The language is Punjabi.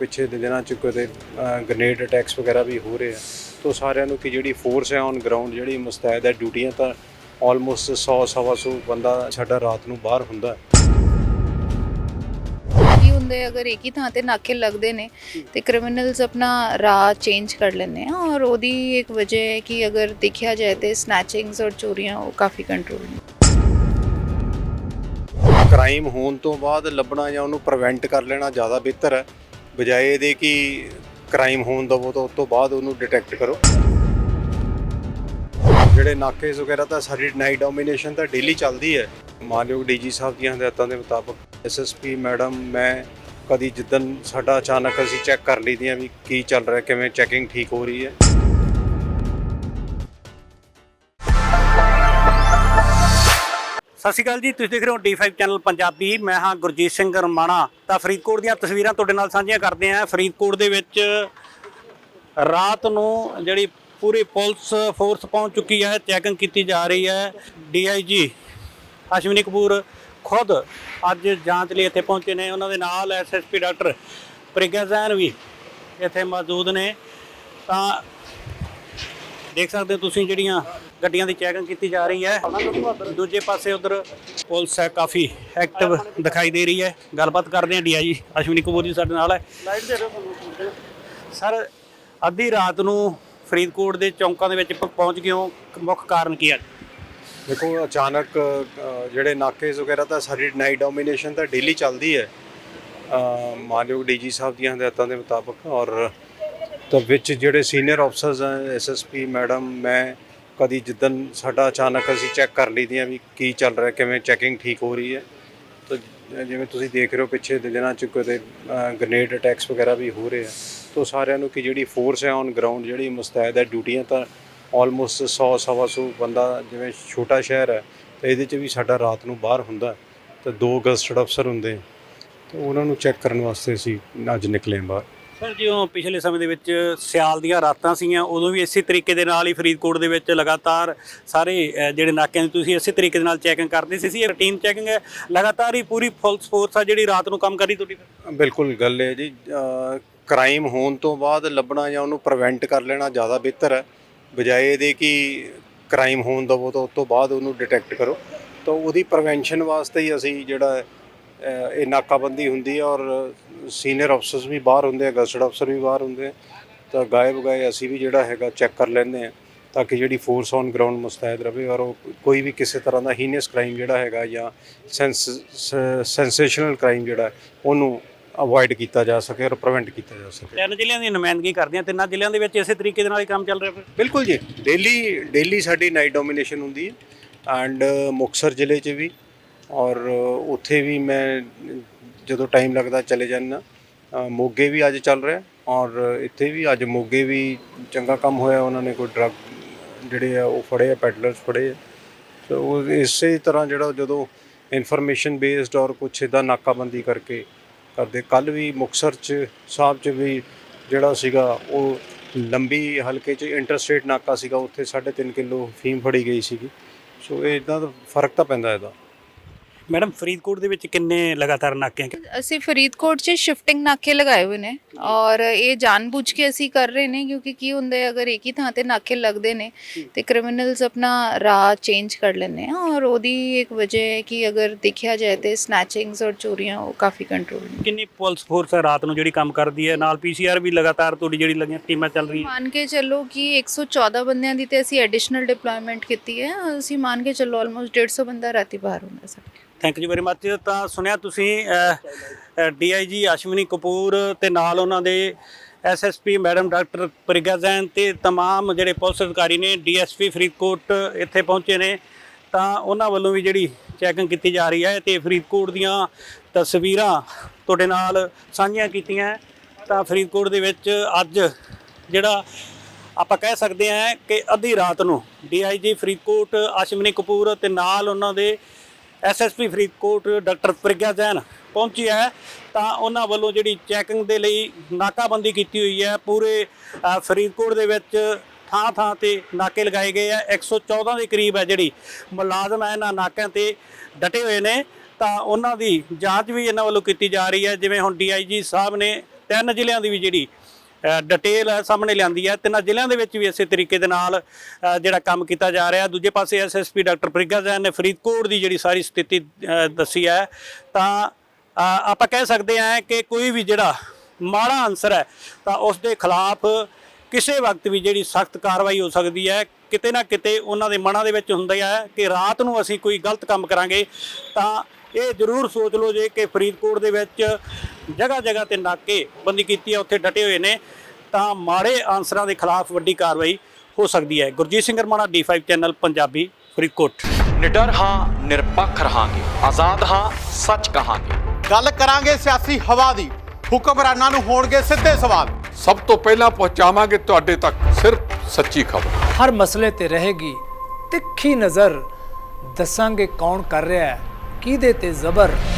ਪਿੱਛੇ ਦੇ ਦਿਨਾਂ ਚ ਕਦੇ ਗ੍ਰੇਨੇਡ ਅਟੈਕਸ ਵਗੈਰਾ ਵੀ ਹੋ ਰਹੇ ਆ। ਤੋਂ ਸਾਰਿਆਂ ਨੂੰ ਕਿ ਜਿਹੜੀ ਫੋਰਸ ਹੈ ਔਨ ਗਰਾਊਂਡ ਜਿਹੜੀ ਮੁਸਤੈਦ ਹੈ ਡਿਊਟੀਆਂ ਤਾਂ ਆਲਮੋਸਟ 100 ਸਵਾ ਸੌ ਬੰਦਾ ਸਾਡਾ ਰਾਤ ਨੂੰ ਬਾਹਰ ਹੁੰਦਾ ਹੈ। ਕੀ ਹੁੰਦੇ ਅਗਰ ਇੱਕ ਹੀ ਥਾਂ ਤੇ ਨਾਕੇ ਲੱਗਦੇ ਨੇ ਤੇ ਕ੍ਰਿਮੀਨਲਸ ਆਪਣਾ ਰਾਹ ਚੇਂਜ ਕਰ ਲੈਂਦੇ ਆ ਔਰ ਉਹਦੀ ਇੱਕ ਵਜ੍ਹਾ ਹੈ ਕਿ ਅਗਰ ਦੇਖਿਆ ਜਾਏ ਤੇ ਸਨੈਚਿੰਗਸ ਔਰ ਚੋਰੀਆਂ ਉਹ ਕਾਫੀ ਕੰਟਰੋਲ ਨੇ। ਕ੍ਰਾਈਮ ਹੋਣ ਤੋਂ ਬਾਅਦ ਲੱਭਣਾ ਜਾਂ ਉਹਨੂੰ ਪ੍ਰੀਵੈਂਟ ਕਰ ਲੈਣਾ ਜ਼ਿਆਦਾ ਬਿਹਤਰ ਹੈ। ਬਜਾਏ ਇਹਦੇ ਕਿ ਕ੍ਰਾਈਮ ਹੋਣ ਦਵੋ ਤਾਂ ਉਸ ਤੋਂ ਬਾਅਦ ਉਹਨੂੰ ਡਿਟੈਕਟ ਕਰੋ। ਜਿਹੜੇ ਨਾਕੇਸ ਵਗੈਰਾ ਤਾਂ ਸਾਡੀ ਨਾਈਟ ਡੋਮੀਨੇਸ਼ਨ ਤਾਂ ਡੇਲੀ ਚੱਲਦੀ ਹੈ। ਮਾਨਯੋਗ ਡੀਜੀ ਸਾਹਿਬ ਦੀਆਂ ਹਦਾਇਤਾਂ ਦੇ ਮੁਤਾਬਕ ਐਸਐਸਪੀ ਮੈਡਮ, ਮੈਂ ਕਦੀ ਜਿੱਦਨ ਸਾਡਾ ਅਚਾਨਕ ਅਸੀਂ ਚੈੱਕ ਕਰ ਲਈਦੀਆਂ ਵੀ ਕੀ ਚੱਲ ਰਿਹਾ, ਕਿਵੇਂ ਚੈਕਿੰਗ ਠੀਕ ਹੋ ਰਹੀ ਹੈ। ਸਤਿ ਸ਼੍ਰੀ ਅਕਾਲ ਜੀ, ਤੁਸੀਂ ਦੇਖ ਰਹੇ ਹੋ D5 ਚੈਨਲ ਪੰਜਾਬੀ। ਮੈਂ ਹਾਂ ਗੁਰਜੀਤ ਸਿੰਘ ਰਮਾਣਾ। ਤਾਂ ਫਰੀਦਕੋਟ ਦੀਆਂ ਤਸਵੀਰਾਂ ਤੁਹਾਡੇ ਨਾਲ ਸਾਂਝੀਆਂ ਕਰਦੇ ਆਂ ਫਰੀਦਕੋਟ ਦੇ ਵਿੱਚ ਰਾਤ ਨੂੰ ਜਿਹੜੀ ਪੂਰੀ ਪੁਲਿਸ ਫੋਰਸ ਪਹੁੰਚ ਚੁੱਕੀ ਹੈ ਚੈਕਿੰਗ ਕੀਤੀ ਜਾ ਰਹੀ ਹੈ। DIG ਅਸ਼ਵਨੀ ਕਪੂਰ ਖੁਦ ਅੱਜ ਜਾਂਚ ਲਈ ਇੱਥੇ ਪਹੁੰਚੇ ਨੇ। ਉਹਨਾਂ ਦੇ ਨਾਲ ਐਸਐਸਪੀ ਡਾਕਟਰ ਪ੍ਰਗਿਆ ਜ਼ੈਨ ਵੀ ਇੱਥੇ ਮੌਜੂਦ ਨੇ। ਤਾਂ ਦੇਖ ਸਕਦੇ ਹੋ ਤੁਸੀਂ ਜਿਹੜੀਆਂ ਗੱਡੀਆਂ ਦੀ ਚੈਕਿੰਗ ਕੀਤੀ ਜਾ ਰਹੀ ਹੈ। ਦੂਜੇ ਪਾਸੇ ਉਧਰ ਪੁਲਿਸ ਹੈ ਕਾਫੀ ਐਕਟਿਵ ਦਿਖਾਈ ਦੇ ਰਹੀ ਹੈ। ਗੱਲਬਾਤ ਕਰਦੇ ਹਾਂ ਡੀਆਈ ਅਸ਼ਵਨੀ ਕਪੂਰ ਜੀ ਸਾਡੇ ਨਾਲ ਹੈ। ਸਰ ਅੱਧੀ ਰਾਤ ਨੂੰ ਫਰੀਦਕੋਟ ਦੇ ਚੌਂਕਾਂ ਦੇ ਵਿੱਚ ਪਹੁੰਚ ਗਏ ਹੋ। ਮੁੱਖ ਕਾਰਨ ਕੀ ਹੈ? ਦੇਖੋ ਅਚਾਨਕ ਜਿਹੜੇ ਨਾਕੇਸ ਵਗੈਰਾ ਤਾਂ ਸਾਡੀ ਨਾਈਟ ਡੋਮੀਨੇਸ਼ਨ ਤਾਂ ਡੇਲੀ ਚੱਲਦੀ ਹੈ। ਅ, ਮਾਨਯੋਗ ਡੀਜੀ ਸਾਹਿਬ ਦੀਆਂ ਹਦਾਇਤਾਂ ਦੇ ਮੁਤਾਬਕ ਔਰ ਤਾਂ ਵਿੱਚ ਜਿਹੜੇ ਸੀਨੀਅਰ ਅਫਸਰਸ ਹੈ ਐਸਐਸਪੀ ਮੈਡਮ ਮੈਂ ਕਦੀ ਜਿੱਦਨ ਸਾਡਾ ਅਚਾਨਕ ਅਸੀਂ ਚੈੱਕ ਕਰ ਲਈਦੀਆਂ ਵੀ ਕੀ ਚੱਲ ਰਿਹਾ, ਕਿਵੇਂ ਚੈਕਿੰਗ ਠੀਕ ਹੋ ਰਹੀ ਹੈ। ਤਾਂ ਜਿਵੇਂ ਤੁਸੀਂ ਦੇਖ ਰਹੇ ਹੋ ਪਿੱਛੇ ਦੇ ਦਿਨਾਂ ਚ ਕਦੇ ਗ੍ਰੇਨੇਡ ਅਟੈਕਸ ਵਗੈਰਾ ਵੀ ਹੋ ਰਹੇ ਆ। ਤੋਂ ਸਾਰਿਆਂ ਨੂੰ ਕਿ ਜਿਹੜੀ ਫੋਰਸ ਹੈ ਔਨ ਗਰਾਊਂਡ ਜਿਹੜੀ ਮੁਸਤੈਦ ਹੈ, ਡਿਊਟੀਆਂ ਤਾਂ ਆਲਮੋਸਟ 100 ਸਵਾ ਸੌ ਬੰਦਾ ਜਿਵੇਂ ਛੋਟਾ ਸ਼ਹਿਰ ਹੈ, ਤਾਂ ਇਹਦੇ ਚ ਵੀ ਸਾਡਾ ਰਾਤ ਨੂੰ ਬਾਹਰ ਹੁੰਦਾ। ਤਾਂ ਦੋ ਗਸਟਡ ਅਫਸਰ ਹੁੰਦੇ ਤਾਂ ਉਹਨਾਂ ਨੂੰ ਚੈੱਕ ਕਰਨ ਵਾਸਤੇ ਅਸੀਂ ਅੱਜ ਨਿਕਲੇ ਹਾਂ ਬਾਹਰ। ਸਰ ਜਿਉਂ ਪਿਛਲੇ ਸਮੇਂ ਦੇ ਵਿੱਚ ਸਿਆਲ ਦੀਆਂ ਰਾਤਾਂ ਸੀਗੀਆਂ ਉਦੋਂ ਵੀ ਇਸੇ ਤਰੀਕੇ ਦੇ ਨਾਲ ਹੀ ਫਰੀਦਕੋਟ ਦੇ ਵਿੱਚ ਲਗਾਤਾਰ ਸਾਰੇ ਅ, ਜਿਹੜੇ ਨਾਕਿਆਂ ਦੀ ਤੁਸੀਂ ਇਸੇ ਤਰੀਕੇ ਦੇ ਨਾਲ ਚੈਕਿੰਗ ਕਰਦੇ ਸੀ ਸੀ ਇਹ ਰੂਟੀਨ ਚੈਕਿੰਗ ਹੈ? ਲਗਾਤਾਰ ਹੀ ਪੂਰੀ ਫੁੱਲ ਫੋਰਸ ਆ ਜਿਹੜੀ ਰਾਤ ਨੂੰ ਕੰਮ ਕਰੀ ਤੁਹਾਡੀ? ਬਿਲਕੁਲ ਗੱਲ ਹੈ ਜੀ ਕ੍ਰਾਈਮ ਹੋਣ ਤੋਂ ਬਾਅਦ ਲੱਭਣਾ ਜਾਂ ਉਹਨੂੰ ਪ੍ਰੀਵੈਂਟ ਕਰ ਲੈਣਾ ਜ਼ਿਆਦਾ ਬਿਹਤਰ ਹੈ। ਬਜਾਏ ਇਹਦੇ ਕਿ ਕ੍ਰਾਈਮ ਹੋਣ ਦਵੋ ਤਾਂ ਉਸ ਤੋਂ ਬਾਅਦ ਉਹਨੂੰ ਡਿਟੈਕਟ ਕਰੋ। ਤਾਂ ਉਹਦੀ ਪ੍ਰੀਵੈਂਸ਼ਨ ਵਾਸਤੇ ਹੀ ਅਸੀਂ ਜਿਹੜਾ ਇਹ ਨਾਕਾਬੰਦੀ ਹੁੰਦੀ ਹੈ ਔਰ ਸੀਨੀਅਰ ਅਫਸਰਸ ਵੀ ਬਾਹਰ ਹੁੰਦੇ ਆ ਗਸਟਡ ਅਫਸਰ ਵੀ ਬਾਹਰ ਹੁੰਦੇ ਆ। ਤਾਂ ਗਾਇਬ ਗਏ ਅਸੀਂ ਵੀ ਜਿਹੜਾ ਹੈਗਾ ਚੈੱਕ ਕਰ ਲੈਂਦੇ ਆ ਤਾਂ ਕਿ ਜਿਹੜੀ ਫੋਰਸ ਔਨ ਗਰਾਊਂਡ ਮੁਸਤੈਦ ਰਵੇ ਔਰ ਕੋਈ ਵੀ ਕਿਸੇ ਤਰ੍ਹਾਂ ਦਾ ਹੀਨੀਅਸ ਕ੍ਰਾਈਮ ਜਿਹੜਾ ਹੈਗਾ ਜਾਂ ਸੈਂਸੇਸ਼ਨਲ ਕ੍ਰਾਈਮ ਜਿਹੜਾ ਉਹਨੂੰ ਅਵੋਇਡ ਕੀਤਾ ਜਾ ਸਕੇ ਔਰ ਪ੍ਰੀਵੈਂਟ ਕੀਤਾ ਜਾ ਸਕੇ। ਤਿੰਨ ਜ਼ਿਲ੍ਹਿਆਂ ਦੀ ਨੁਮਾਇੰਦਗੀ ਕਰਦੇ ਆ ਤਿੰਨਾਂ ਜ਼ਿਲ੍ਹਿਆਂ ਦੇ ਵਿੱਚ ਇਸੇ ਤਰੀਕੇ ਦੇ ਨਾਲ ਹੀ ਕੰਮ ਚੱਲ ਰਿਹਾ ਫਿਰ? ਬਿਲਕੁਲ ਜੀ। ਡੇਲੀ ਡੇਲੀ ਸਾਡੀ ਨਾਈਟ ਡੋਮੀਨੇਸ਼ਨ ਹੁੰਦੀ ਹੈ। ਐਂਡ ਮੁਕਸਰ ਜ਼ਿਲ੍ਹੇ 'ਚ ਵੀ ਔਰ ਉੱਥੇ ਵੀ ਮੈਂ ਜਦੋਂ ਟਾਈਮ ਲੱਗਦਾ ਚਲੇ ਜਾਂਦਾ ਮੋਗੇ ਵੀ ਅੱਜ ਚੱਲ ਰਿਹਾ ਔਰ ਇੱਥੇ ਵੀ ਅੱਜ ਮੋਗੇ ਵੀ ਚੰਗਾ ਕੰਮ ਹੋਇਆ, ਉਹਨਾਂ ਨੇ ਕੋਈ ਡਰੱਗ ਜਿਹੜੇ ਆ ਉਹ ਫੜੇ ਆ ਪੈਡਲਰਸ ਫੜੇ ਆ। ਸੋ ਉਹ ਇਸੇ ਤਰ੍ਹਾਂ ਜਿਹੜਾ ਜਦੋਂ ਇਨਫੋਰਮੇਸ਼ਨ ਬੇਸਡ ਔਰ ਕੁਛ ਇਦਾਂ ਨਾਕਾਬੰਦੀ ਕਰਕੇ ਕਰਦੇ ਕੱਲ ਵੀ ਮੁਕਸਰ ਚ, ਸਾਹਿਬ ਚ ਵੀ ਜਿਹੜਾ ਸੀਗਾ, ਉਹ ਲੰਬੀ ਹਲਕੇ ਚ ਇੰਟਰਸਟੇਟ ਨਾਕਾ ਸੀਗਾ, ਉੱਥੇ 3.5 ਕਿਲੋ ਫੀਮ ਫੜੀ ਗਈ ਸੀਗੀ। ਸੋ ਇਹ ਇਦਾਂ ਦਾ ਫ਼ਰਕ ਤਾਂ ਪੈਂਦਾ ਇਹਦਾ। ਮੈਡਮ ਫਰੀਦਕੋਟ ਦੇ ਵਿੱਚ ਕਿੰਨੇ ਲਗਾਤਾਰ ਨਾਕੇ ਅਸੀਂ ਫਰੀਦਕੋਟ 'ਚ ਸ਼ਿਫਟਿੰਗ ਨਾਕੇ ਲਗਾਏ ਹੋਏ ਨੇ ਔਰ ਇਹ ਜਾਣਬੁੱਝ ਕੇ ਅਸੀਂ ਕਰ ਰਹੇ ਨੇ ਕਿਉਂਕਿ ਕੀ ਹੁੰਦੇ ਅਗਰ ਇੱਕ ਹੀ ਥਾਂ ਤੇ ਨਾਕੇ ਲੱਗਦੇ ਨੇ ਤੇ ਕ੍ਰਿਮੀਨਲਸ ਆਪਣਾ ਰਾਹ ਚੇਂਜ ਕਰ ਲੈਂਦੇ ਆ ਔਰ ਉਹਦੀ ਇੱਕ ਵਜ੍ਹਾ ਹੈ ਕਿ ਅਗਰ ਦੇਖਿਆ ਜਾਏ ਤੇ ਸਨੈਚਿੰਗਸ ਔਰ ਚੋਰੀਆਂ ਉਹ ਕਾਫੀ ਕੰਟਰੋਲ ਨੇ। ਕਿੰਨੀ ਪੁਲਿਸ ਫੋਰਸ ਹੈ ਰਾਤ ਨੂੰ ਜਿਹੜੀ ਕੰਮ ਕਰਦੀ ਹੈ? ਨਾਲ ਪੀਸੀਆਰ ਵੀ ਲਗਾਤਾਰ ਤੁਹਾਡੀ ਜਿਹੜੀ ਲੱਗੀਆਂ ਟੀਮਾਂ ਚੱਲ ਰਹੀਆਂ। ਮੰਨ ਕੇ ਚੱਲੋ ਕਿ 114 ਬੰਦਿਆਂ ਦੀ ਤੇ ਅਸੀਂ ਐਡੀਸ਼ਨਲ ਡਿਪਲੋਇਮੈਂਟ ਕੀਤੀ ਹੈ। ਅਸੀਂ ਮੰਨ ਕੇ ਚੱਲੋ ਆਲਮੋਸਟ 150 ਬੰਦਾ ਰਾਤੀ ਬਾਹਰ ਹੁੰਦਾ ਸਾਡਾ ਥੈਂਕ ਯੂ ਵੈਰੀ ਮੱਚ ਤਾਂ ਸੁਣਿਆ ਤੁਸੀਂ ਡੀਆਈਜੀ ਅਸ਼ਵਨੀ ਕਪੂਰ ਤੇ ਨਾਲ ਉਹਨਾਂ ਦੇ SSP madam doctor Priya Jain ਤੇ तमाम ਜਿਹੜੇ ਪੁਲਿਸ ਅਧਿਕਾਰੀ ਨੇ ਡੀਐਸਪੀ ਫਰੀਦਕੋਟ ਇੱਥੇ ਪਹੁੰਚੇ ਨੇ ਤਾਂ ਉਹਨਾਂ ਵੱਲੋਂ ਵੀ ਜਿਹੜੀ ਚੈਕਿੰਗ ਕੀਤੀ ਜਾ ਰਹੀ ਹੈ ਤੇ ਫਰੀਦਕੋਟ ਦੀਆਂ ਤਸਵੀਰਾਂ ਤੁਹਾਡੇ ਨਾਲ ਸਾਂਝੀਆਂ ਕੀਤੀਆਂ ਤਾਂ ਫਰੀਦਕੋਟ ਦੇ ਵਿੱਚ ਅੱਜ ਜਿਹੜਾ ਆਪਾਂ ਕਹਿ ਸਕਦੇ ਹਾਂ ਕਿ ਅੱਧੀ ਰਾਤ ਨੂੰ ਡੀਆਈਜੀ ਫਰੀਦਕੋਟ ਅਸ਼ਵਨੀ ਕਪੂਰ ਤੇ ਨਾਲ ਉਹਨਾਂ ਦੇ ਐਸਐਸਪੀ ਫਰੀਦਕੋਟ ਡਾਕਟਰ ਪ੍ਰਗਿਆ ਜੈਨ ਪਹੁੰਚੀ ਹੈ। ਤਾਂ ਉਹਨਾਂ ਵੱਲੋਂ ਜਿਹੜੀ ਚੈਕਿੰਗ ਦੇ ਲਈ ਨਾਕਾਬੰਦੀ ਕੀਤੀ ਹੋਈ ਹੈ। ਪੂਰੇ ਫਰੀਦਕੋਟ ਦੇ ਵਿੱਚ ਥਾਂ ਥਾਂ ਤੇ ਨਾਕੇ ਲਗਾਏ ਗਏ ਆ। 114 ਦੇ ਕਰੀਬ ਹੈ ਜਿਹੜੀ ਮੁਲਾਜ਼ਮ ਹੈ ਇਹਨਾਂ ਨਾਕਿਆਂ ਤੇ ਡਟੇ ਹੋਏ ਨੇ। ਤਾਂ ਉਹਨਾਂ ਦੀ ਜਾਂਚ ਵੀ ਇਹਨਾਂ ਵੱਲੋਂ ਕੀਤੀ ਜਾ ਰਹੀ ਹੈ। ਜਿਵੇਂ ਹੁਣ ਡੀਆਈਜੀ ਸਾਹਿਬ ਨੇ ਤਿੰਨ ਜ਼ਿਲ੍ਹਿਆਂ ਦੀ ਵੀ ਜਿਹੜੀ ਡਿਟੇਲ ਸਾਹਮਣੇ ਲਿਆਂਦੀ ਹੈ ਤਿੰਨਾਂ ਜ਼ਿਲ੍ਹਿਆਂ ਦੇ ਵਿੱਚ ਵੀ ਇਸੇ ਤਰੀਕੇ ਦੇ ਨਾਲ ਜਿਹੜਾ ਕੰਮ ਕੀਤਾ ਜਾ ਰਿਹਾ। ਦੂਜੇ ਪਾਸੇ ਐਸਐਸਪੀ ਡਾਕਟਰ ਪ੍ਰਿਗਾ ਜੈਨ ਨੇ ਫਰੀਦਕੋਟ ਦੀ ਜਿਹੜੀ ਸਾਰੀ ਸਥਿਤੀ ਦੱਸੀ ਹੈ। ਤਾਂ ਆਪਾਂ ਕਹਿ ਸਕਦੇ ਹਾਂ ਕਿ ਕੋਈ ਵੀ ਜਿਹੜਾ ਮਾੜਾ ਅਨਸਰ ਹੈ, ਤਾਂ ਉਸ ਦੇ ਖਿਲਾਫ ਕਿਸੇ ਵਕਤ ਵੀ ਜਿਹੜੀ ਸਖਤ ਕਾਰਵਾਈ ਹੋ ਸਕਦੀ ਹੈ। ਕਿਤੇ ਨਾ ਕਿਤੇ ਉਹਨਾਂ ਦੇ ਮਨਾਂ ਦੇ ਵਿੱਚ ਹੁੰਦਾ ਹੈ ਕਿ ਰਾਤ ਨੂੰ ਅਸੀਂ ਕੋਈ ਗਲਤ ਕੰਮ ਕਰਾਂਗੇ। ਤਾਂ ਇਹ ਜ਼ਰੂਰ ਸੋਚ ਲਓ ਜੇ ਕਿ ਫਰੀਦਕੋਟ ਦੇ ਵਿੱਚ ਜਗ੍ਹਾ ਜਗ੍ਹਾ ਤੇ ਨਾਕੇ ਬੰਦੀ ਕੀਤੀ ਹੈ ਉੱਥੇ ਡਟੇ ਹੋਏ ਨੇ। ਤਾਂ ਮਾੜੇ ਆਨਸਰਾਂ ਦੇ ਖਿਲਾਫ ਵੱਡੀ ਕਾਰਵਾਈ ਹੋ ਸਕਦੀ ਹੈ। Gurjeet Singh Ramana D5 channel Punjabi Faridkot. ਨਿਡਰ ਹਾਂ ਨਿਰਪੱਖ ਰਹਾਂਗੇ। ਆਜ਼ਾਦ ਹਾਂ ਸੱਚ ਕਹਾਂਗੇ। ਗੱਲ ਕਰਾਂਗੇ ਸਿਆਸੀ ਹਵਾ ਦੀ। ਹੁਕਮਰਾਨਾਂ ਨੂੰ ਹੋਣਗੇ ਸਿੱਧੇ ਸਵਾਲ। ਸਭ ਤੋਂ ਪਹਿਲਾਂ ਪਹੁੰਚਾਵਾਂਗੇ ਤੁਹਾਡੇ ਤੱਕ ਸਿਰਫ ਸੱਚੀ ਖਬਰ। ਹਰ ਮਸਲੇ ਤੇ ਰਹੇਗੀ ਤਿੱਖੀ ਨਜ਼ਰ। ਦੱਸਾਂਗੇ ਕੌਣ ਕਰ ਰਿਹਾ ਹੈ ਕਿਹਦੇ ਤੇ ਜ਼ਬਰ।